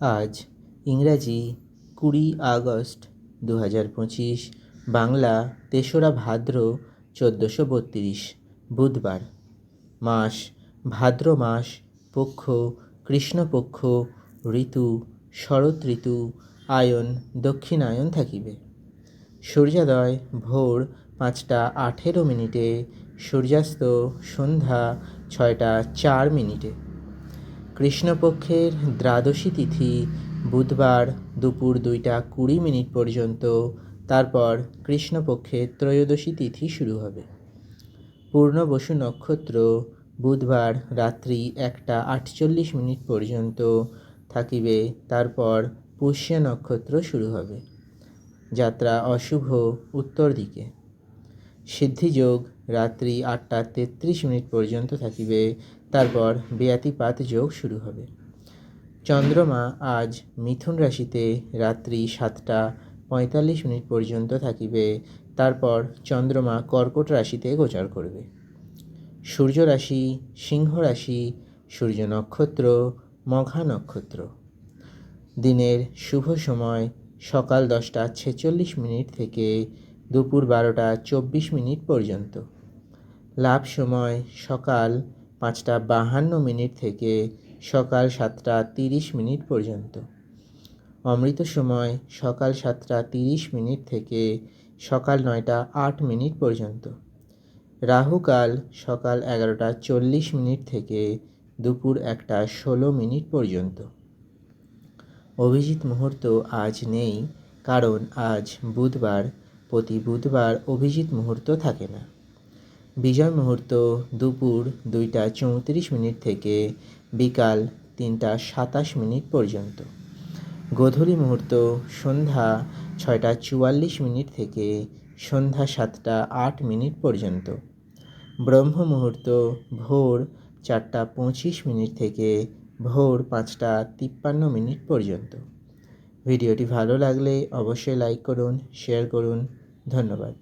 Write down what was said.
আজ ইংরাজি কুড়ি আগস্ট দু হাজার পঁচিশ, বাংলা তেসরা ভাদ্র চোদ্দোশো বত্রিশ, বুধবার। মাস ভাদ্র মাস, পক্ষ কৃষ্ণপক্ষ, ঋতু শরৎ ঋতু, আয়ন দক্ষিণায়ন থাকিবে। সূর্যোদয় ভোর পাঁচটা আঠেরো মিনিটে, সূর্যাস্ত সন্ধ্যা ছয়টা চার মিনিটে। কৃষ্ণপক্ষের দ্বাদশী তিথি বুধবার দুপুর দুইটা কুড়ি মিনিট পর্যন্ত। তারপর কৃষ্ণপক্ষের ত্রয়োদশী তিথি শুরু হবে। পূর্ণবসু নক্ষত্র বুধবার রাত্রি একটা আটচল্লিশ মিনিট পর্যন্ত থাকিবে। তারপর পুষ্য নক্ষত্র শুরু হবে। যাত্রা অশুভ উত্তর দিকে। সিদ্ধিযোগ রাত্রি আটটা তেত্রিশ মিনিট পর্যন্ত থাকিবে, তারপর বেয়াতিপাত যোগ শুরু হবে। চন্দ্রমা আজ মিথুন রাশিতে রাত্রি সাতটা পঁয়তাল্লিশ মিনিট পর্যন্ত থাকিবে, তারপর চন্দ্রমা কর্কট রাশিতে গোচর করবে। সূর্য রাশি, সিংহ রাশি, সূর্য নক্ষত্র, মঘা নক্ষত্র। দিনের শুভ সময় সকাল দশটা ছেচল্লিশ মিনিট থেকে দুপুর বারোটা চব্বিশ মিনিট পর্যন্ত। লাভ সময় সকাল পাঁচটা বাহান্ন মিনিট থেকে সকাল সাতটা তিরিশ মিনিট পর্যন্ত। অমৃত সময় সকাল সাতটা তিরিশ মিনিট থেকে সকাল নয়টা আট মিনিট পর্যন্ত। রাহুকাল সকাল এগারোটা চল্লিশ মিনিট থেকে দুপুর একটা ষোলো মিনিট পর্যন্ত। অভিজিৎ মুহূর্ত আজ নেই, কারণ আজ বুধবার প্রতি বুধবার অভিজিৎ মুহূর্ত থাকে না। বিজয় মুহূর্ত দুপুর দুইটা চৌত্রিশ মিনিট থেকে বিকাল তিনটা সাতাশ মিনিট পর্যন্ত। গোধূলি মুহূর্ত সন্ধ্যা ছয়টা চুয়াল্লিশ মিনিট থেকে সন্ধ্যা সাতটা আট মিনিট পর্যন্ত। ব্রহ্ম মুহূর্ত ভোর চারটা পঁচিশ মিনিট থেকে ভোর পাঁচটা তিপ্পান্ন মিনিট পর্যন্ত। ভিডিওটি ভালো লাগলে অবশ্যই লাইক করুন শেয়ার করুন। ধন্যবাদ।